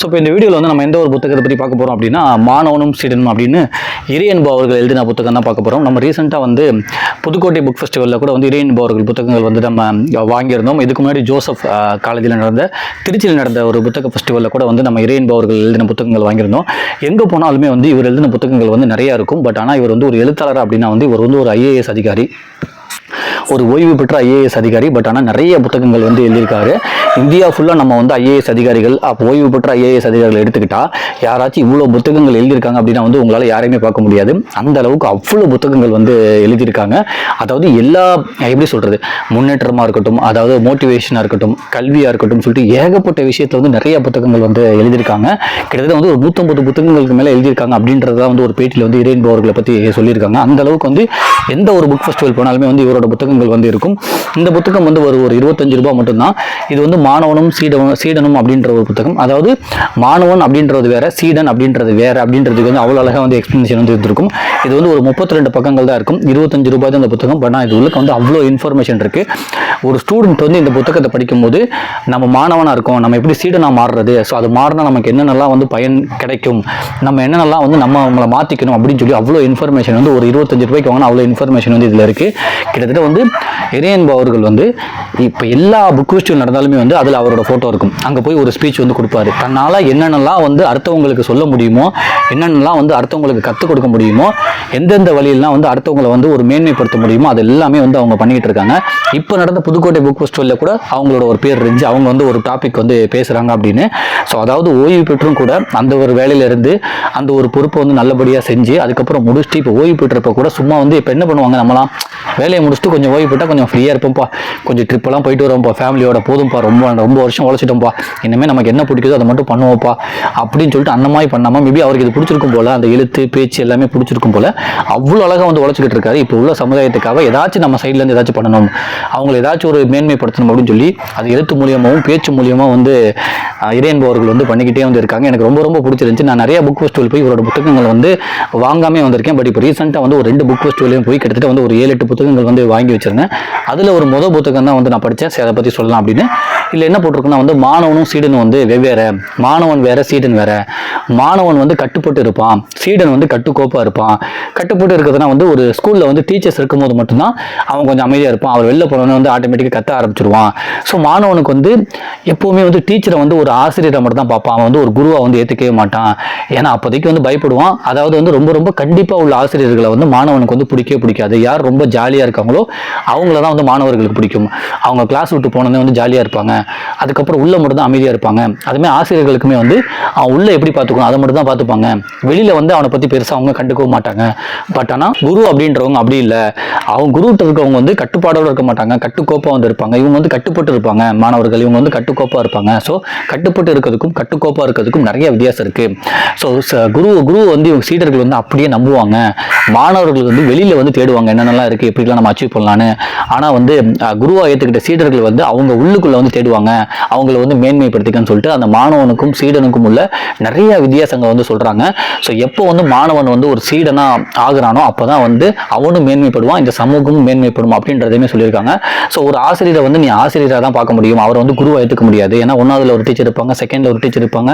So இப்போ இந்த வீடியோவில் வந்து நம்ம எந்த ஒரு புத்தகத்தை பற்றி பார்க்க போகிறோம் அப்படின்னா மாணவனும் சீடனும் அப்படின்னு இறையன்பு அவர்கள் எழுதின புத்தகம் தான் பார்க்க போகிறோம் நம்ம ரீசெண்டாக வந்து புதுக்கோட்டை புக் ஃபெஸ்டிவலில் கூட வந்து இறையன்பு அவர்கள் புத்தகங்கள் வந்து நம்ம வாங்கியிருந்தோம். இதுக்கு முன்னாடி ஜோசப் காலேஜில் நடந்த திருச்சியில் நடந்த ஒரு புத்தக ஃபெஸ்டிவலில் கூட வந்து நம்ம இறையன்பு அவர்கள் எழுதின புத்தகங்கள் வாங்கியிருந்தோம். எங்கே போனாலுமே வந்து இவர் எழுதின புத்தகங்கள் வந்து நிறையா இருக்கும். பட் ஆனால் இவர் வந்து ஒரு எழுத்தாளர் அப்படின்னா வந்து இவர் வந்து ஒரு ஐஏஎஸ் அதிகாரி. ஒரு ஓய்வு பெற்ற ஐஏஎஸ் அதிகாரி பட் ஆனால் நிறைய புத்தகங்கள் வந்து எழுதியிருக்காரு. இந்தியா ஃபுல்லாக நம்ம வந்து ஐஏஎஸ் அதிகாரிகள் அப்போ ஓய்வு பெற்ற ஐஏஎஸ் அதிகாரிகள் எடுத்துக்கிட்டா யாராச்சும் இவ்வளோ புத்தகங்கள் எழுதியிருக்காங்க அப்படின்னா வந்து உங்களால் யாரையுமே பார்க்க முடியாது. அந்த அளவுக்கு அவ்வளோ புத்தகங்கள் வந்து எழுதியிருக்காங்க. அதாவது எல்லா எப்படி சொல்கிறது முன்னேற்றமாக இருக்கட்டும் அதாவது மோட்டிவேஷனாக இருக்கட்டும் கல்வியாக இருக்கட்டும் சொல்லிட்டு ஏகப்பட்ட விஷயத்தில் வந்து நிறைய புத்தகங்கள் வந்து எழுதியிருக்காங்க. கிட்டத்தட்ட வந்து ஒரு நூற்றம்பது புத்தகங்களுக்கு மேலே எழுதியிருக்காங்க அப்படின்றத வந்து ஒரு பேட்டியில் வந்து இரேன்போ அவர்களை பற்றி சொல்லியிருக்காங்க. அந்த அளவுக்கு வந்து எந்த ஒரு புக் ஃபெஸ்டிவல் போனாலுமே வந்து இவரோட புத்தகங்கள் வந்து இருக்கும். இந்த புத்தகம் வந்து ஒரு ஒரு இருபத்தஞ்சு ரூபாய் மட்டும்தான். இது வந்து மாணவனும் சீடனும் சீடனும் அப்படின்ற ஒரு புத்தகம். அதாவது மாணவன் அப்படின்றது வேற சீடன் அப்படின்றது வேற அப்படின்றதுக்கு வந்து அவ்வளோ அழகாக வந்து எக்ஸ்பிளனேஷன் வந்து இருந்திருக்கும். இது வந்து ஒரு முப்பத்தி ரெண்டு பக்கங்கள் தான் இருக்கும். இருபத்தஞ்சு ரூபாய் தான் இந்த புத்தகம். பட் ஆனால் இது உள்ளுக்கு வந்து அவ்வளோ இன்ஃபர்மேஷன் இருக்கு. ஒரு ஸ்டூடெண்ட் வந்து இந்த புத்தகத்தை படிக்கும்போது நம்ம மாணவனாக இருக்கோம் நம்ம எப்படி சீடனாக மாறுறது? ஸோ அது மாறினா நமக்கு என்னென்னலாம் வந்து பயன் கிடைக்கும்? நம்ம என்னென்னலாம் வந்து நம்ம நம்மளை மாற்றிக்கணும் அப்படின்னு சொல்லி அவ்வளோ இன்ஃபர்மேஷன் வந்து ஒரு இருபத்தஞ்சு ரூபாய்க்கு வாங்கினா அவ்வளோ இன்ஃபர்மேஷன் வந்து இதில் இருக்குது கிட்டத்தட்ட வந்து இறையன்பு அவர்கள் வந்து இப்போ எல்லா புக் ஃபெஸ்டிவல் நடந்தாலுமே வந்து அதில் அவரோட ஃபோட்டோ இருக்கும். அங்கே போய் ஒரு ஸ்பீச் வந்து கொடுப்பாரு. தன்னால் என்னென்னலாம் வந்து அடுத்தவங்களுக்கு சொல்ல முடியுமோ என்னென்னலாம் வந்து அடுத்தவங்களுக்கு கற்றுக் கொடுக்க முடியுமோ எந்தெந்த வழியெல்லாம் வந்து அடுத்தவங்களை வந்து ஒரு மேன்மைப்படுத்த முடியுமோ அது எல்லாமே வந்து அவங்க பண்ணிக்கிட்டு இருக்காங்க. இப்போ நடந்த புதுக்கோட்டை புக் ஃபெஸ்டிவலில் கூட அவங்களோட ஒரு பேர் இருந்துச்சு. அவங்க வந்து ஒரு டாபிக் வந்து பேசுகிறாங்க அப்படின்னு. ஸோ அதாவது ஓய்வு பெற்றும் கூட அந்த ஒரு வேலையிலேருந்து அந்த ஒரு பொறுப்பை வந்து நல்லபடியாக செஞ்சு அதுக்கப்புறம் முடிச்சுட்டு இப்போ ஓய்வு பெற்றப்ப கூட சும்மா வந்து இப்போ என்ன பண்ணுவாங்க நம்மலாம்? வேலையை முடிச்சுட்டு கொஞ்சம் ஓய்வு போட்டால் கொஞ்சம் ஃப்ரீயாக இருப்போம்ப்பா. கொஞ்சம் ட்ரிப்பெல்லாம் போயிட்டு வரோம்ப்பா. ஃபேமிலியோட போதும்ப்பா. ரொம்ப ரொம்ப வருஷம் உழைச்சிட்டோம்ப்பா. இனிமேல் நமக்கு என்ன பிடிக்குதோ அதை மட்டும் பண்ணுவோம்ப்பா. அப்படின்னு சொல்லிட்டு அந்த மாதிரி பண்ணாமல் மேபி அவருக்கு இது பிடிச்சிருக்கும் போல அந்த எழுத்து பேச்சு எல்லாமே பிடிச்சிருக்கும் போல அவ்வளோ அழகாக வந்து உழைச்சிக்கிட்டு இருக்காரு. இப்போ உள்ள சமுதாயத்துக்காக ஏதாச்சும் நம்ம சைட்லேருந்து ஏதாச்சும் பண்ணணும். அவங்களை ஏதாச்சும் ஒரு மேன்மைப்படுத்தணும் அப்படின்னு சொல்லி அது எழுத்து மூலியமாகவும் பேச்சு மூலியமாக வந்து இறையன்பவர்கள் வந்து பண்ணிக்கிட்டே வந்து இருக்காங்க. எனக்கு ரொம்ப ரொம்ப பிடிச்சிருந்துச்சு. நான் நிறைய புக் ஃபெஸ்டிவல் போய் இவரோட புத்தகங்கள் வந்து வாங்காமே வந்திருக்கேன். பட் இப்போ ரீசெண்டாக வந்து ஒரு ரெண்டு புக் ஃபெஸ்டிவலையும் போய் கிட்டத்தட்ட வந்து ஒரு ஏழு எட்டு புத்தகங்கள் வந்து வாங்கி வச்சிருந்தேன். அதில் ஒரு முத புத்தகம் தான் வந்து நான் படித்தேன் சரி அதை பற்றி சொல்லலாம் அப்படின்னு. இல்லை என்ன போட்டிருக்குன்னா வந்து மாணவனும் சீடனும் வந்து வெவ்வேறு. மாணவன் வேற சீடன் வேற. மாணவன் வந்து கட்டுப்பட்டு இருப்பான். சீடன் வந்து கட்டுக்கோப்பாக இருப்பான். கட்டுப்பட்டு இருக்கிறதுனா வந்து ஒரு ஸ்கூலில் வந்து டீச்சர்ஸ் இருக்கும்போது மட்டும்தான் அவன் கொஞ்சம் அமைதியாக இருப்பான். அவர் வெளில போனவொடனே வந்து ஆட்டோமேட்டிக்காக கத்த ஆரம்பிச்சிருவான். ஸோ மாணவனுக்கு வந்து எப்போவுமே வந்து டீச்சரை வந்து ஒரு ஆசிரியரை மட்டும் தான் பார்ப்பான். அவன் வந்து ஒரு குருவை வந்து ஏற்றுக்கவே மாட்டான். ஏன்னா அப்போதைக்கு வந்து பயப்படுவான். அதாவது வந்து ரொம்ப ரொம்ப கண்டிப்பாக உள்ள ஆசிரியர்களை வந்து மாணவனுக்கு வந்து பிடிக்கவே பிடிக்காது. யார் ரொம்ப ஜாலியாக இருக்காங்களோ இருக்காங்களோ அவங்கள தான் வந்து மாணவர்களுக்கு பிடிக்கும். அவங்க கிளாஸ் விட்டு போனோடனே வந்து ஜாலியாக இருப்பாங்க. அதுக்கப்புறம் உள்ள மட்டும் தான் அமைதியாக இருப்பாங்க. அதுமாதிரி ஆசிரியர்களுக்குமே வந்து அவன் உள்ள எப்படி பார்த்துக்கணும் அதை மட்டும் தான் பார்த்துப்பாங்க. வெளியில் வந்து அவனை பற்றி பெருசாக அவங்க கண்டுக்கவும் மாட்டாங்க. பட் ஆனால் குரு அப்படின்றவங்க அப்படி இல்லை. அவங்க குருகிட்ட இருக்கவங்க வந்து கட்டுப்பாடோடு இருக்க மாட்டாங்க. கட்டுக்கோப்பாக வந்து இருப்பாங்க. இவங்க வந்து கட்டுப்பட்டு இருப்பாங்க மாணவர்கள். இவங்க வந்து கட்டுக்கோப்பாக இருப்பாங்க. ஸோ கட்டுப்பட்டு இருக்கிறதுக்கும் கட்டுக்கோப்பாக இருக்கிறதுக்கும் நிறைய வித்தியாசம் இருக்குது ஸோ குரு குரு வந்து இவங்க சீடர்கள் வந்து அப்படியே நம்புவாங்க. மாணவர்கள் வந்து வெளியில் வந்து தேடுவாங்க. என்னென்னலாம் இருக்குது எப்படிலாம் நம்ம அச்சீவ் பண்ணலான்னு. ஆனால் வந்து குருவாக ஏற்றுக்கிட்ட சீடர்கள் வந்து அவங்க உள்ளுக்குள்ளே வந்து தேடுவாங்க. அவங்கள வந்து மேன்மைப்படுத்திக்கன்னு சொல்லிட்டு அந்த மாணவனுக்கும் சீடனுக்கும் உள்ள நிறைய வித்தியாசங்கள் வந்து சொல்கிறாங்க ஸோ எப்போ வந்து மாணவன் வந்து ஒரு சீடனாக ஆகுறானோ அப்போ தான் வந்து அவனும் மேன்மைப்படுவான் இந்த சமூகமும் மேன்மைப்படும் அப்படின்றதையுமே சொல்லியிருக்காங்க. ஸோ ஒரு ஆசிரியரை வந்து நீ ஆசிரியராக தான் பார்க்க முடியும். அவரை வந்து குருவாக ஏற்றுக்க முடியாது. ஏன்னா ஒன்றாவதுல ஒரு டீச்சர் இருப்பாங்க செகண்டில் ஒரு டீச்சர் இருப்பாங்க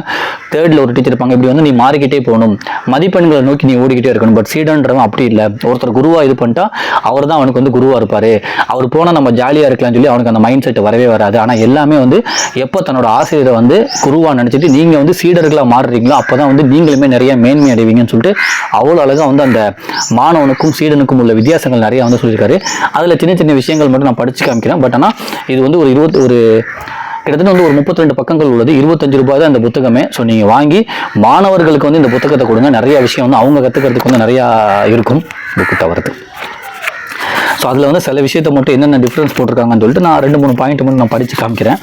தேர்டில் ஒரு டீச்சர் இருப்பாங்க. இப்படி வந்து நீ மாறிக்கிட்டே போகணும். மதிப்பெண்களை நோக்கி நீ ஓடிக்கிட்டே இருக்கணும். பட் சீடன்றவன் அப்படி இல்லை. ஒருத்தர் குருவாக இது பண்ணிட்டா அவர் தான் அவனுக்கு வந்து குருவா இருப்பாரு. அவர் போனால் நம்ம ஜாலியாக இருக்கலாம்னு சொல்லி அவனுக்கு அந்த மைண்ட் செட் வரவே வராது. ஆனால் எல்லாமே வந்து எப்போ தன்னோட ஆசிரியரை வந்து குருவாக நினச்சிட்டு நீங்கள் வந்து சீடர்களாக மாறுறீங்களோ அப்போ தான் வந்து நீங்களுமே நிறைய மேன்மை அடைவீங்கன்னு சொல்லிட்டு அவ்வளோ அழகாக வந்து அந்த மாணவனுக்கும் சீடனுக்கும் உள்ள வித்தியாசங்கள் நிறைய வந்து சொல்லியிருக்காரு. அதில் சின்ன சின்ன விஷயங்கள் மட்டும் நான் படித்து காமிக்கிறேன். பட் ஆனால் இது வந்து ஒரு இருபத்தி ஒரு கிட்டத்தட்ட வந்து ஒரு 32 பக்கங்கள் உள்ளது. இருபத்தஞ்சு ரூபாய் தான் இந்த புத்தகமே. ஸோ நீங்கள் வாங்கி மாணவர்களுக்கு வந்து இந்த புத்தகத்தை கொடுங்க. நிறைய விஷயம் வந்து அவங்க கற்றுக்கிறதுக்கு வந்து நிறையா இருக்கும். புக்கு தவிர்த்து ஸோ அதில் வந்து சில விஷயத்தை மட்டும் என்னென்ன டிஃப்ரென்ஸ் போட்டிருக்காங்கன்னு சொல்லிட்டு நான் ரெண்டு மூணு பாயிண்ட் மட்டும் நான் படித்து காமிக்கிறேன்.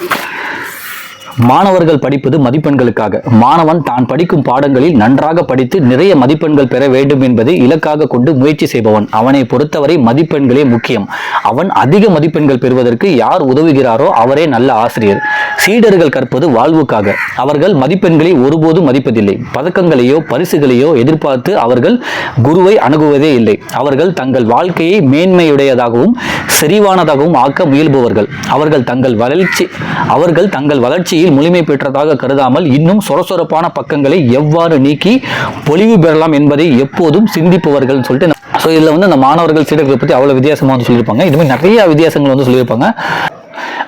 மாணவர்கள் படிப்பது மதிப்பெண்களுக்காக. மாணவன் தான் படிக்கும் பாடங்களில் நன்றாக படித்து நிறைய மதிப்பெண்கள் பெற வேண்டும் என்பதை இலக்காக கொண்டு முயற்சி செய்பவன். அவனை பொறுத்தவரை மதிப்பெண்களே முக்கியம். அவன் அதிக மதிப்பெண்கள் பெறுவதற்கு யார் உதவுகிறாரோ அவரே நல்ல ஆசிரியர். சீடர்கள் கற்பது வாழ்வுக்காக. அவர்கள் மதிப்பெண்களை ஒருபோதும் மதிப்பதில்லை. பதக்கங்களையோ பரிசுகளையோ எதிர்பார்த்து அவர்கள் குருவை அணுகுவதே இல்லை. அவர்கள் தங்கள் வாழ்க்கையை மேன்மையுடையதாகவும் செறிவானதாகவும் ஆக்க முயல்பவர்கள். அவர்கள் தங்கள் வளர்ச்சி அவர்கள் தங்கள் வளர்ச்சியில் முழுமை பெற்றதாக கருதாமல் இன்னும் சொரசொரப்பான பக்கங்களை எவ்வாறு நீக்கி பொலிவு பெறலாம் என்பதை எப்போதும் சிந்திப்பவர்கள் சொல்லிட்டு ஸோ இதில் வந்து அந்த மாணவர்கள் சீடர்களை பற்றி அவ்வளோ வித்தியாசமாக வந்து சொல்லியிருப்பாங்க. இது மாதிரி நிறைய வித்தியாசங்கள் வந்து சொல்லியிருப்பாங்க.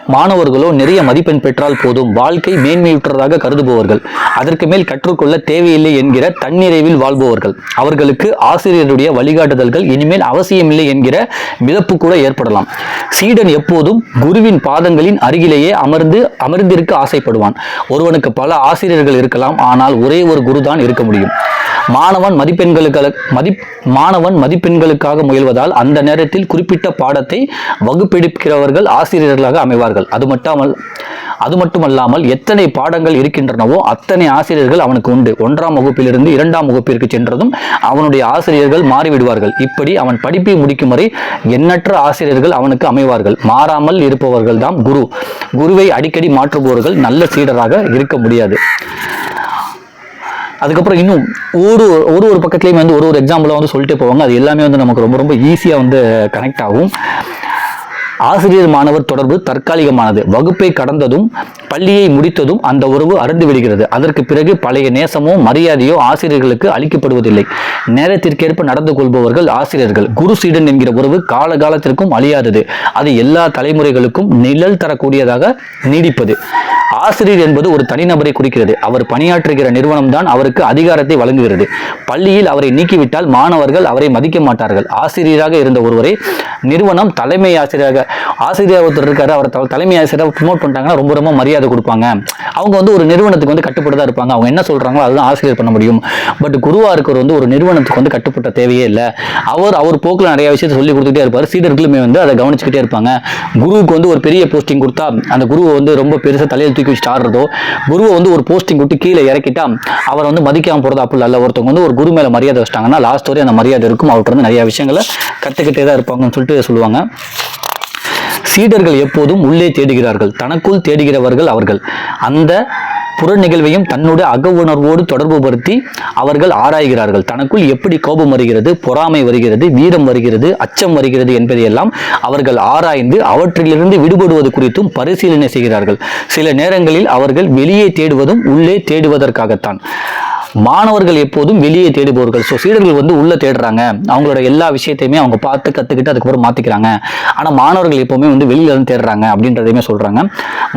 மாணவர்களோ நிறைய மதிப்பெண் பெற்றால் போதும். வாழ்க்கை மேன்மையுற்றதாக கருதுபவர்கள். அதற்கு மேல் கற்றுக்கொள்ள தேவையில்லை என்கிற தன்னிறைவில் வாழ்பவர்கள். அவர்களுக்கு ஆசிரியருடைய வழிகாட்டுதல்கள் இனிமேல் அவசியமில்லை என்கிற மிதப்பு கூட ஏற்படலாம். சீடன் எப்போதும் குருவின் பாதங்களின் அருகிலேயே அமர்ந்து அமர்ந்திருக்க ஆசைப்படுவான். ஒருவனுக்கு பல ஆசிரியர்கள் இருக்கலாம் ஆனால் ஒரே ஒரு குருதான் இருக்க முடியும். மாணவன் மதிப்பெண்களுக்கு மதி மாணவன் மதிப்பெண்களுக்காக முயல்வதால் அந்த நேரத்தில் குறிப்பிட்ட பாடத்தை வகுப்பெடுக்கிறவர்கள் ஆசிரியர்களாக அமைவார்கள். அது மட்டுமல் அது மட்டுமல்லாமல் எத்தனை பாடங்கள் இருக்கின்றனவோ அத்தனை ஆசிரியர்கள் அவனுக்கு உண்டு. ஒன்றாம் வகுப்பிலிருந்து இரண்டாம் வகுப்பிற்கு சென்றதும் அவனுடைய ஆசிரியர்கள் மாறிவிடுவார்கள். இப்படி அவன் படிப்பை முடிக்கும் வரை எண்ணற்ற ஆசிரியர்கள் அவனுக்கு அமைவார்கள். மாறாமல் இருப்பவர்கள் தான் குரு. குருவை அடிக்கடி மாற்றுபவர்கள் நல்ல சீடராக இருக்க முடியாது. அதுக்கப்புறம் இன்னும் ஒரு ஒரு ஒரு பக்கத்துலேயுமே வந்து ஒரு ஒரு எக்ஸாம்பிளாக வந்து சொல்லிட்டு போவாங்க. அது எல்லாமே வந்து நமக்கு ரொம்ப ரொம்ப ஈஸியாக வந்து கனெக்ட் ஆகும். ஆசிரியர் மாணவர் தொடர்பு தற்காலிகமானது. வகுப்பை கடந்ததும் பள்ளியை முடித்ததும் அந்த உறவு அறுந்து விடுகிறது. அதற்கு பிறகு பழைய நேசமோ மரியாதையோ ஆசிரியர்களுக்கு அளிக்கப்படுவதில்லை. நேரத்திற்கேற்ப நடந்து கொள்பவர்கள் ஆசிரியர்கள். குரு சீடன் என்கிற உறவு காலகாலத்திற்கும் அழியாதது. அது எல்லா தலைமுறைகளுக்கும் நிழல் தரக்கூடியதாக நீடிப்பது. ஆசிரியர் என்பது ஒரு தனிநபரை குறிக்கிறது. அவர் பணியாற்றுகிற நிறுவனம் தான் அவருக்கு அதிகாரத்தை வழங்குகிறது. பள்ளியில் அவரை நீக்கிவிட்டால் மாணவர்கள் அவரை மதிக்க மாட்டார்கள். ஆசிரியராக இருந்த ஒருவரை நிறுவனம் தலைமை ஆசிரியராக ஆசிரியர் ஒருத்தர் இருக்காரு அவர் த- தலைமை ஆசிரியராக ப்ரொமோட் பண்ணிட்டாங்கன்னா ரொம்ப ரொம்ப மரியாதை கொடுப்பாங்க. அவங்க வந்து ஒரு நிறுவனத்துக்கு வந்து கட்டுப்பட்டு தான் இருப்பாங்க. அவங்க என்ன சொல்றாங்களோ அதுதான் ஆசிரியர் பண்ண முடியும். பட் குருவா இருக்கிறவர் வந்து ஒரு நிறுவனத்துக்கு வந்து கட்டுப்பட்ட தேவையே இல்லை. அவர் அவர் போக்கில் நிறைய விஷயத்தை சொல்லி கொடுத்துட்டே இருப்பார். சீடர்களுமே வந்து அதை கவனிச்சுக்கிட்டே இருப்பாங்க. குருவுக்கு வந்து ஒரு பெரிய போஸ்டிங் கொடுத்தா அந்த குருவை வந்து ரொம்ப பெருசாக தலையில் தூக்கி வச்சுட்டு ஆடுறதோ குருவை வந்து ஒரு போஸ்டிங் கொடுத்து கீழே இறக்கிட்டா அவரை வந்து மதிக்காம போகிறது அப்படி அல்ல ஒருத்தவங்க வந்து ஒரு குரு மேலே மரியாதை வச்சிட்டாங்கன்னா லாஸ்ட் வரை அந்த மரியாதை இருக்கும். அவர்கிட்ட வந்து நிறைய விஷயங்களை கற்றுக்கிட்டே தான் இருப்பாங்கன்னு சொல்லிட்டு சொல்லுவாங்க. சீடர்கள் எப்போதும் உள்ளே தேடுகிறார்கள். தனக்குள் தேடுகிறவர்கள் அவர்கள். அந்த புற நிகழ்வையும் தன்னுடைய அக உணர்வோடு தொடர்புபடுத்தி அவர்கள் ஆராய்கிறார்கள். தனக்குள் எப்படி கோபம் வருகிறது பொறாமை வருகிறது வீரம் வருகிறது அச்சம் வருகிறது என்பதையெல்லாம் அவர்கள் ஆராய்ந்து அவற்றிலிருந்து விடுபடுவது குறித்தும் பரிசீலனை செய்கிறார்கள். சில நேரங்களில் அவர்கள் வெளியே தேடுவதும் உள்ளே தேடுவதற்காகத்தான். மாணவர்கள் எப்போதும் வெளியே தேடுபவர்கள். ஸோ சீடர்கள் வந்து உள்ளே தேடுறாங்க. அவங்களோட எல்லா விஷயத்தையுமே அவங்க பார்த்து கற்றுக்கிட்டு அதுக்கப்புறம் மாற்றிக்கிறாங்க ஆனால் மாணவர்கள் எப்போவுமே வந்து வெளியில இருந்து தேடுறாங்க அப்படின்றதையுமே சொல்கிறாங்க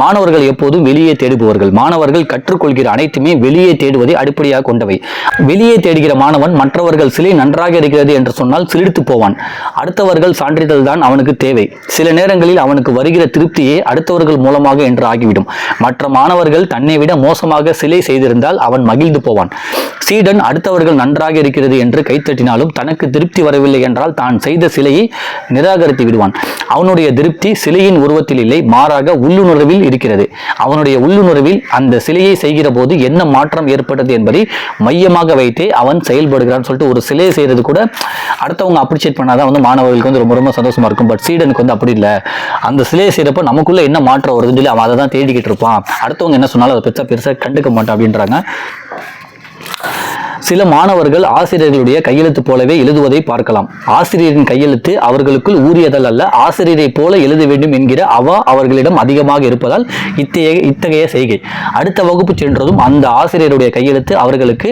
மாணவர்கள் எப்போதும் வெளியே தேடுபவர்கள். மாணவர்கள் கற்றுக்கொள்கிற அனைத்துமே வெளியே தேடுவதை அடிப்படையாக கொண்டவை. வெளியே தேடுகிற மாணவன் மற்றவர்கள் சிலை நன்றாக இருக்கிறது என்று சொன்னால் சிலிர்த்து போவான். அடுத்தவர்கள் சான்றிதழ் தான் அவனுக்கு தேவை. சில நேரங்களில் அவனுக்கு வருகிற திருப்தியே அடுத்தவர்கள் மூலமாக என்று ஆகிவிடும். மற்ற மாணவர்கள் தன்னை விட மோசமாக சிலை செய்திருந்தால் அவன் மகிழ்ந்து போவான். சீடன் அடுத்தவர்கள் நன்றாக இருக்கிறது என்று கைத்தட்டினாலும் தனக்கு திருப்தி வரவில்லை என்றால் தான் செய்த சிலையை நிராகரித்து விடுவான். அவனுடைய திருப்தி சிலையின் உருவத்தில் இல்லை மாறாக உள்ளுணர்வில் இருக்கிறது. அவனுடைய உள்ளுணர்வில் அந்த சிலையை செய்கிற போது என்ன மாற்றம் ஏற்பட்டது என்பதை மையமாக வைத்தே அவன் செயல்படுகிறான்னு சொல்லிட்டு ஒரு சிலையை செய்யறது கூட அடுத்தவங்க அப்ரிஷியேட் பண்ணாதான் வந்து மாணவர்களுக்கு வந்து ரொம்ப ரொம்ப சந்தோஷமா இருக்கும். பட் சீடனுக்கு வந்து அப்படி இல்லை. அந்த சிலையை செய்யறப்ப நமக்குள்ள என்ன மாற்றம் வருதுன்னு சொல்லி அவன் அதை தான் தேடிக்கிட்டு இருப்பான். அடுத்தவங்க என்ன சொன்னாலும் அதை பெருசாக பெருசாக கண்டுக்க மாட்டான் அப்படின்றாங்க. Yeah. சில மாணவர்கள் ஆசிரியர்களுடைய கையெழுத்து போலவே எழுதுவதை பார்க்கலாம். ஆசிரியரின் கையெழுத்து அவர்களுக்குள் ஊறியதல் அல்ல ஆசிரியரை போல எழுத வேண்டும் என்கிற அவா அவர்களிடம் அதிகமாக இருப்பதால் இத்தகைய இத்தகைய செய்கை. அடுத்த வகுப்பு சென்றதும் அந்த ஆசிரியருடைய கையெழுத்து அவர்களுக்கு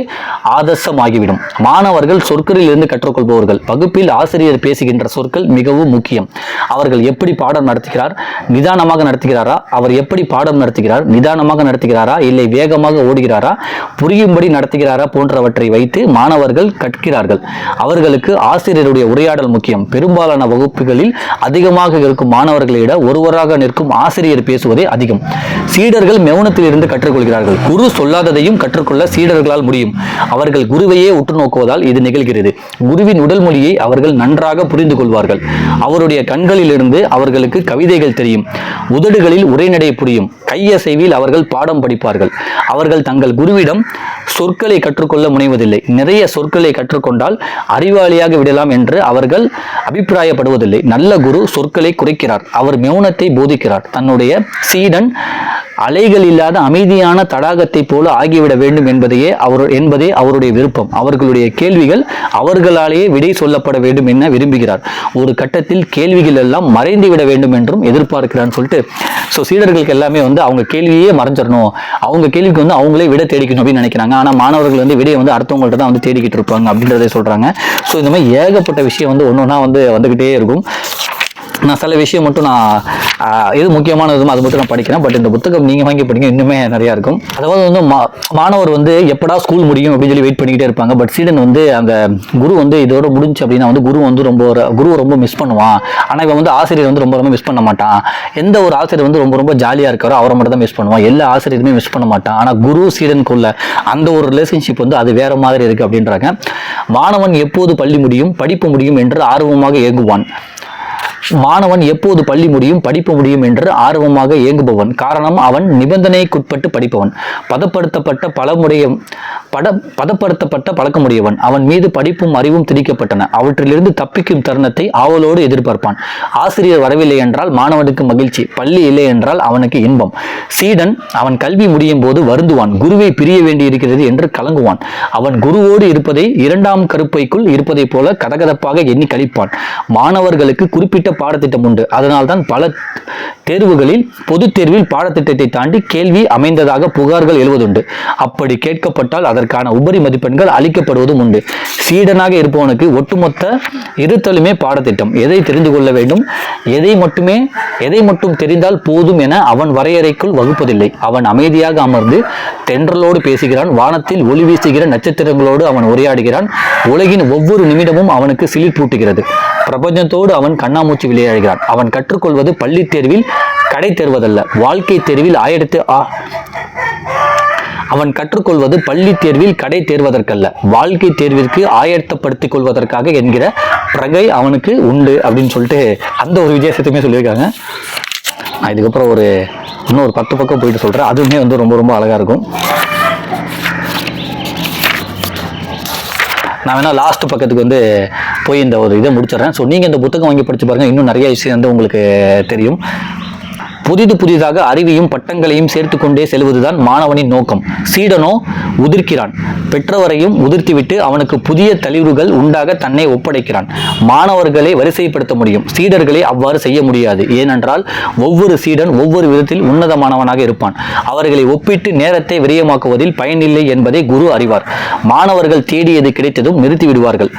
ஆதர்சமாகிவிடும். மாணவர்கள் சொற்களில் இருந்து கற்றுக்கொள்பவர்கள். வகுப்பில் ஆசிரியர் பேசுகின்ற சொற்கள் மிகவும் முக்கியம். அவர்கள் எப்படி பாடம் நடத்துகிறார்? நிதானமாக நடத்துகிறாரா? அவர் எப்படி பாடம் நடத்துகிறார்? நிதானமாக நடத்துகிறாரா? இல்லை வேகமாக ஓடுகிறாரா? புரியும்படி நடத்துகிறாரா? போன்றவற்றை வைத்து மாணவர்கள் கற்கிறார்கள். அவர்களுக்கு ஆசிரியருடைய உரையாடல் முக்கியம். பெரும்பாலான வகுப்புகளில் அதிகமாக இருக்கும் மாணவர்களை ஒருவராக நிற்கும் ஆசிரியர் பேசுவதே அதிகம். சீடர்கள் மெவுனத்தில் இருந்து கற்றுக்கொள்கிறார்கள். குரு சொல்லாததையும் கற்றுக்கொள்ள சீடர்களால் முடியும். அவர்கள் குருவையே உற்று நோக்குவதால் இது நிகழ்கிறது. குருவின் உடல் மொழியை அவர்கள் நன்றாக புரிந்து கொள்வார்கள். அவருடைய கண்களிலிருந்து அவர்களுக்கு கவிதைகள் தெரியும். உதடுகளில் உரைநடை புரியும். கையசைவில் அவர்கள் பாடம் படிப்பார்கள். அவர்கள் தங்கள் குருவிடம் சொற்களை கற்றுக்கொள்ள முனைவார்கள். பணிவதில்லை நிறைய சொற்களை கற்றுக்கொண்டால் அறிவாளியாக விடலாம் என்று அவர்கள் அபிப்பிராயப்படுவதில்லை. நல்ல குரு சொற்களை குறைக்கிறார். அவர் மௌனத்தை போதிக்கிறார். தன்னுடைய சீடன் அலைகள் இல்லாத அமைதியான தடாகத்தைப் போல ஆகிவிட வேண்டும் என்பதையே அவர் என்பதே அவருடைய விருப்பம். அவர்களுடைய கேள்விகள் அவர்களாலேயே விடை சொல்லப்பட வேண்டும் என விரும்புகிறார். ஒரு கட்டத்தில் கேள்விகள் எல்லாம் மறைந்து விட வேண்டும் என்றும் எதிர்பார்க்கிறான்னு சொல்லிட்டு ஸோ சீடர்களுக்கு எல்லாமே வந்து அவங்க கேள்வியே மறைஞ்சிடணும். அவங்க கேள்விக்கு வந்து அவங்களே விட தேடிக்கணும் அப்படின்னு நினைக்கிறாங்க. ஆனால் மாணவர்கள் வந்து விடையை வந்து அடுத்தவங்கள்ட்ட தான் வந்து தேடிக்கிட்டு இருப்பாங்க அப்படின்றத சொல்கிறாங்க ஸோ இந்த மாதிரி ஏகப்பட்ட விஷயம் வந்து ஒன்று ஒன்றா வந்து வந்துக்கிட்டே இருக்கும். நான் சில விஷயம் மட்டும் நான் இது முக்கியமான முக்கியமானதும் அது மட்டும் நான் படிக்கிறேன். பட் இந்த புத்தகம் நீங்கள் வாங்கி படிங்க இன்னுமே நிறையா இருக்கும். அதாவது வந்து மா மாணவர் வந்து எப்படா ஸ்கூல் முடியும் அப்படின்னு சொல்லி வெயிட் பண்ணிக்கிட்டே இருப்பாங்க. பட் சீடன் வந்து அந்த குரு வந்து இதோட முடிஞ்சு அப்படின்னா வந்து குரு வந்து ரொம்ப ஒரு- ரொம்ப மிஸ் பண்ணுவான். ஆனால் இவன் வந்து ஆசிரியர் வந்து ரொம்ப ரொம்ப மிஸ் பண்ண மாட்டான். எந்த ஒரு ஆசிரியர் வந்து ரொம்ப ரொம்ப ஜாலியாக இருக்காரோ அவரை மட்டும் தான் மிஸ் பண்ணுவான். எல்லா ஆசிரியருமே மிஸ் பண்ண மாட்டான். ஆனால் குரு சீடனுக்குள்ள அந்த ஒரு ரிலேஷன்ஷிப் வந்து அது வேற மாதிரி இருக்குது அப்படின்றாங்க. மாணவன் எப்போது பள்ளி முடியும் படிப்பு முடியும் என்று ஆர்வமாக ஏங்குவான். மாணவன் எப்போது பள்ளி முடியும் படிப்பு முடியும் என்று ஆர்வமாக இயங்குபவன் காரணம் அவன் நிபந்தனைக்குட்பட்டு படிப்பவன். பதப்படுத்தப்பட்ட பலமுடைய பட பதப்படுத்தப்பட்ட பழக்கமுடையவன். அவன் மீது படிப்பும் அறிவும் திணிக்கப்பட்டன. அவற்றிலிருந்து தப்பிக்கும் தருணத்தை ஆவலோடு எதிர்பார்ப்பான். ஆசிரியர் வரவில்லை என்றால் மாணவனுக்கு மகிழ்ச்சி. பள்ளி இல்லை என்றால் அவனுக்கு இன்பம். சீடன் அவன் கல்வி முடியும் போது வருந்துவான். குருவை பிரிய வேண்டியிருக்கிறது என்று கலங்குவான். அவன் குருவோடு இருப்பதை இரண்டாம் கருப்பைக்குள் இருப்பதைப் போல கதகதப்பாக எண்ணி கழிப்பான். மாணவர்களுக்கு குறிப்பிட்ட பாடத்திட்டம் உண்டு. அதனால்தான் பல தேர்வுகளில் பொது தேர்வில் பாடத்திட்டத்தை தாண்டி கேள்வி அமைந்ததாக புகார்கள் எழுவதுண்டு. அப்படி கேட்கப்பட்டால் அதற்கான உபரி மதிப்பெண்கள் அளிக்கப்படுவதும் உண்டு. சீடனாக இருப்பவனுக்கு ஒட்டுமொத்த இருத்தலுமே பாடத்திட்டம். எதை தெரிந்து கொள்ள வேண்டும்? எதை மட்டுமே எதை மட்டும் தெரிந்தால் போதும் என அவன் வரையறைக்குள் வகுப்பதில்லை. அவன் அமைதியாக அமர்ந்து தென்றலோடு பேசுகிறான். வானத்தில் ஒளி வீசுகிற நட்சத்திரங்களோடு அவன் உரையாடுகிறான். உலகின் ஒவ்வொரு நிமிடமும் அவனுக்கு சிலிர்ப்பூட்டுகிறது பிரபஞ்சத்தோடு அவன் கண்ணாமூச்சி விளையாடுகிறான். அவன் கற்றுக்கொள்வது பள்ளி தேர்வில் கடை தேர்வதல்ல. வாழ்க்கை தேர்வில் ஆயிரத்து ஆ அவன் கற்றுக்கொள்வது பள்ளி தேர்வில் கடை தேர்வதற்கல்ல. வாழ்க்கை தேர்விற்கு ஆயத்தப்படுத்திக் கொள்வதற்காக என்கிற பிரகை அவனுக்கு உண்டு அப்படின்னு சொல்லிட்டு அந்த ஒரு வித்தியாசத்தையுமே சொல்லியிருக்காங்க. நான் இதுக்கப்புறம் ஒரு இன்னும் ஒரு பத்து பக்கம் போயிட்டு சொல்கிறேன் அதுவுமே வந்து ரொம்ப ரொம்ப அழகாக இருக்கும். நான் வேணால் லாஸ்ட் பக்கத்துக்கு வந்து போய் இந்த ஒரு இதை முடிச்சிடுறேன். ஸோ நீங்கள் இந்த புத்தகம் வாங்கி படிச்சு பாருங்கள் இன்னும் நிறைய விஷயம் வந்து உங்களுக்கு தெரியும். புதிது புதிதாக அறிவையும் பட்டங்களையும் சேர்த்து கொண்டே செல்வதுதான் மாணவனின் நோக்கம். சீடனோ உதிர்க்கிறான். பெற்றவரையும் உதிர்த்திவிட்டு அவனுக்கு புதிய தளிர்வுகள் உண்டாக தன்னை ஒப்படைக்கிறான். மாணவர்களை வரிசைப்படுத்த முடியும். சீடர்களை அவ்வாறு செய்ய முடியாது. ஏனென்றால் ஒவ்வொரு சீடன் ஒவ்வொரு விதத்தில் உன்னதமானவனாக இருப்பான். அவர்களை ஒப்பிட்டு நேரத்தை விரயமாக்குவதில் பயனில்லை என்பதை குரு அறிவார். மாணவர்கள் தேடியது கிடைத்ததும் நிறுத்திவிடுவார்கள்.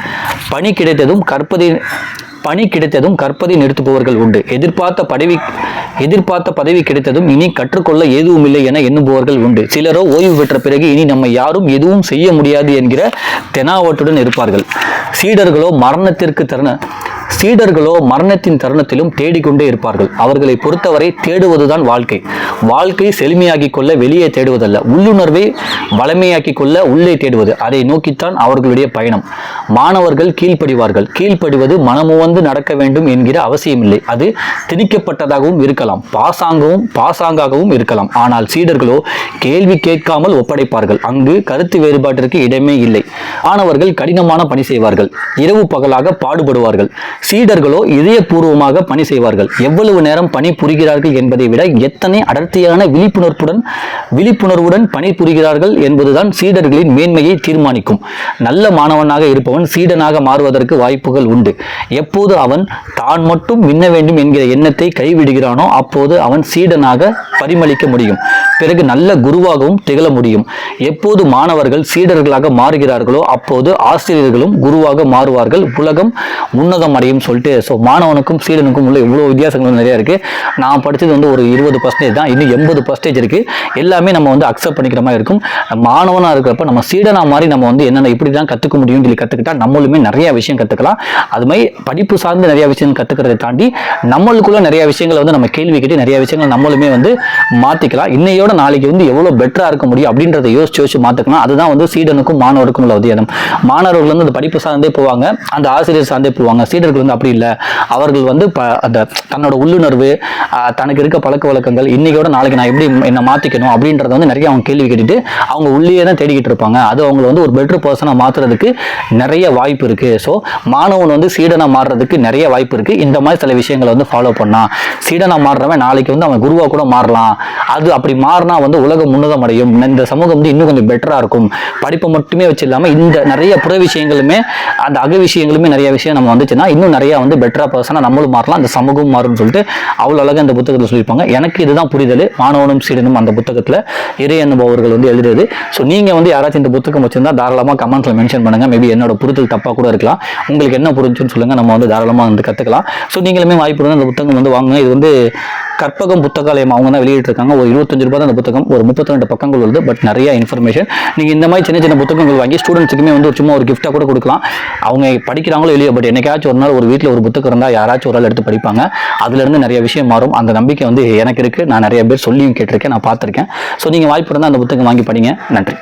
பணி கிடைத்ததும் கற்பதை பணி கிடைத்ததும் கற்பதை நிறுத்துபவர்கள் உண்டு. எதிர்பார்த்த பதவி எதிர்பார்த்த பதவி கிடைத்ததும் இனி கற்றுக்கொள்ள எதுவும் இல்லை என எண்ணுபவர்கள் உண்டு. சிலரோ ஓய்வு பெற்ற பிறகு இனி நம்ம யாரும் எதுவும் செய்ய முடியாது என்கிற தெனாவட்டுடன் இருப்பார்கள். சீடர்களோ மரணத்திற்கு தருண சீடர்களோ மரணத்தின் தருணத்திலும் தேடிக்கொண்டே இருப்பார்கள். அவர்களை பொறுத்தவரை தேடுவதுதான் வாழ்க்கை. வாழ்க்கை செழுமையாக்கி கொள்ள வெளியே தேடுவதல்ல. உள்ளுணர்வை வளமையாக்கிக் கொள்ள உள்ளே தேடுவது. அதை நோக்கித்தான் அவர்களுடைய பயணம். மாணவர்கள் கீழ்ப்படிவார்கள். கீழ்ப்படிவது மனமுவந்து நடக்க வேண்டும் என்கிற அவசியமில்லை. அது திணிக்கப்பட்டதாகவும் இருக்கலாம். பாசாங்கவும் பாசாங்காகவும் இருக்கலாம். ஆனால் சீடர்களோ கேள்வி கேட்காமல் ஒப்படைப்பார்கள். அங்கு கருத்து வேறுபாட்டிற்கு இடமே இல்லை. ஆனவர்கள் கடினமான பணி செய்வார்கள். இரவு பகலாக பாடுபடுவார்கள். சீடர்களோ இதயபூர்வமாக பணி செய்வார்கள். எவ்வளவு நேரம் பணி புரிகிறார்கள் என்பதை விட எத்தனை அடர்த்தியான விழிப்புணர்வுடன் விழிப்புணர்வுடன் பணி புரிகிறார்கள் என்பதுதான் சீடர்களின் மேன்மையை தீர்மானிக்கும். நல்ல மாணவனாக இருப்பவன் சீடனாக மாறுவதற்கு வாய்ப்புகள் உண்டு. எப்போது அவன் தான் மட்டும் விண்ண வேண்டும் என்கிற எண்ணத்தை கைவிடுகிறானோ அப்போது அவன் சீடனாக பரிமளிக்க முடியும். பிறகு நல்ல குருவாகவும் திகழ முடியும். எப்போது மாணவர்கள் சீடர்களாக மாறுகிறார்களோ அப்போது ஆசிரியர்களும் குருவாக மாறுவார்கள். உலகம் உன்னதம் அடையும் சொல்லிட்டு ஸோ மாணவனுக்கும் சீடனுக்கும் உள்ள இவ்வளோ வித்தியாசங்கள் நிறைய இருக்குது நான் படித்தது வந்து ஒரு இருபது பர்சன்டேஜ் தான். இன்னும் எண்பது பர்சன்டேஜ் இருக்கு. எல்லாமே நம்ம வந்து அக்செப்ட் பண்ணிக்கிற மாதிரி இருக்கும். மாணவனாக இருக்கிறப்ப நம்ம சீடனாக மாதிரி நம்ம வந்து என்னென்ன இப்படி தான் கற்றுக்க முடியும்னு சொல்லி கற்றுக்கிட்டா நம்மளுமே நிறைய விஷயம் கற்றுக்கலாம் அது மாதிரி படிப்பு சார்ந்து நிறைய விஷயம் கற்றுக்கிறதை தாண்டி நம்மளுக்குள்ள நிறைய விஷயங்களை வந்து நம்ம கே கேட்டு நிறைய விஷயங்கள் நம்மளுமே வந்து மாற்றிக்கலாம் இன்னையோட நாளைக்கு வந்து எவ்வளோ பெட்டராக இருக்க முடியும் அப்படின்றத யோசிச்சு யோசிச்சு மாற்றிக்கலாம் அதுதான் வந்து சீடனுக்கும் மாணவருக்கும் உள்ள வித்தியாசம் மாணவர்கள் வந்து அந்த படிப்பு சார்ந்தே போவாங்க. அந்த ஆசிரியர் சார்ந்தே போவாங்க. சீடர்கள் வந்து அப்படி இல்லை. அவர்கள் வந்து ப அந்த தன்னோட உள்ளுணர்வு தனக்கு இருக்க பழக்க வழக்கங்கள் இன்னைக்கோட நாளைக்கு நான் எப்படி என்ன மாற்றிக்கணும் அப்படின்றத வந்து நிறைய அவங்க கேள்வி கேட்டுட்டு அவங்க உள்ளே தான் தேடிக்கிட்டு இருப்பாங்க. அது அவங்களை வந்து ஒரு பெட்டர் பர்சனாக மாற்றுறதுக்கு நிறைய வாய்ப்பு இருக்குது ஸோ மாணவன் வந்து சீடனாக மாறுறதுக்கு நிறைய வாய்ப்பு இருக்குது இந்த மாதிரி சில விஷயங்களை வந்து ஃபாலோ பண்ணால் சீடனாக மாறுறவன் நாளைக்கு வந்து அவன் குருவாக கூட மாறலாம். அது அப்படி மாறினா வந்து உலகம் முன்னதம் அடையும் இந்த சமூகம் வந்து இன்னும் கொஞ்சம் பெட்டராக இருக்கும். படிப்பை மட்டுமே வச்சு இல்லாமல் இந்த நிறைய புற விஷயங்களுமே அந்த அக விஷயங்களுமே நிறைய விஷயம் நம்ம வந்துச்சுன்னா இன்னும் நிறையா வந்து பெட்டராக பர்சனாக நம்மளும் மாறலாம். அந்த சமூகம் மாறும்னு சொல்லிட்டு அவ்வளோ அழகாக அந்த புத்தகத்தில் சொல்லியிருப்பாங்க. எனக்கு இதுதான் புரிதல். மாணவனும் சீடனும் அந்த புத்தகத்தில் இறை அனுபவர்கள் வந்து எழுதுறது ஸோ நீங்கள் வந்து யாராச்சும் இந்த புத்தகம் வச்சுருந்தா தாராளமாக கமெண்ட்ஸில் மென்ஷன் பண்ணுங்கள் மேபி என்னோட புரிதல் தப்பாக கூட இருக்கலாம். உங்களுக்கு என்ன புரிஞ்சுன்னு சொல்லுங்கள் நம்ம வந்து தாராளமாக வந்து கற்றுக்கலாம் ஸோ நீங்களுமே வாய்ப்பு இருந்தால் அந்த புத்தகம் வந்து வாங்குங்க. இது வந்து கற்பகம் புத்தகாலயம் அவங்க தான் வெளியிட்டிருக்காங்க. ஒரு இருபத்தஞ்சு ரூபாய் தான் அந்த புத்தகம் ஒரு முப்பத்தி ரெண்டு பக்கங்கள் உள்ளது பட் நிறைய இன்ஃபர்மேஷன் நீங்கள் இந்த மாதிரி சின்ன சின்ன புத்தகங்கள் வாங்கி ஸ்டூடெண்ட்ஸுக்குமே வந்து ஒரு சும்மா ஒரு கிஃப்ட்டாக கூட கொடுக்கலாம். அவங்க படிக்கிறாங்களோ இல்லையோ பட் என்னைக்காச்சும் ஒரு நாள் ஒரு வீட்டில் ஒரு புத்தகம் இருந்தால் யாராச்சும் ஒரு ஆள் எடுத்து படிப்பாங்க. அதுலேருந்து நிறைய விஷயம் மாறும். அந்த நம்பிக்கை வந்து எனக்கு இருக்குது நான் நிறைய பேர் சொல்லியும் கேட்டிருக்கேன் நான் பார்த்துருக்கேன். ஸோ நீங்கள் வாய்ப்பு இருந்தால் அந்த புத்தகம் வாங்கி படிங்க. நன்றி.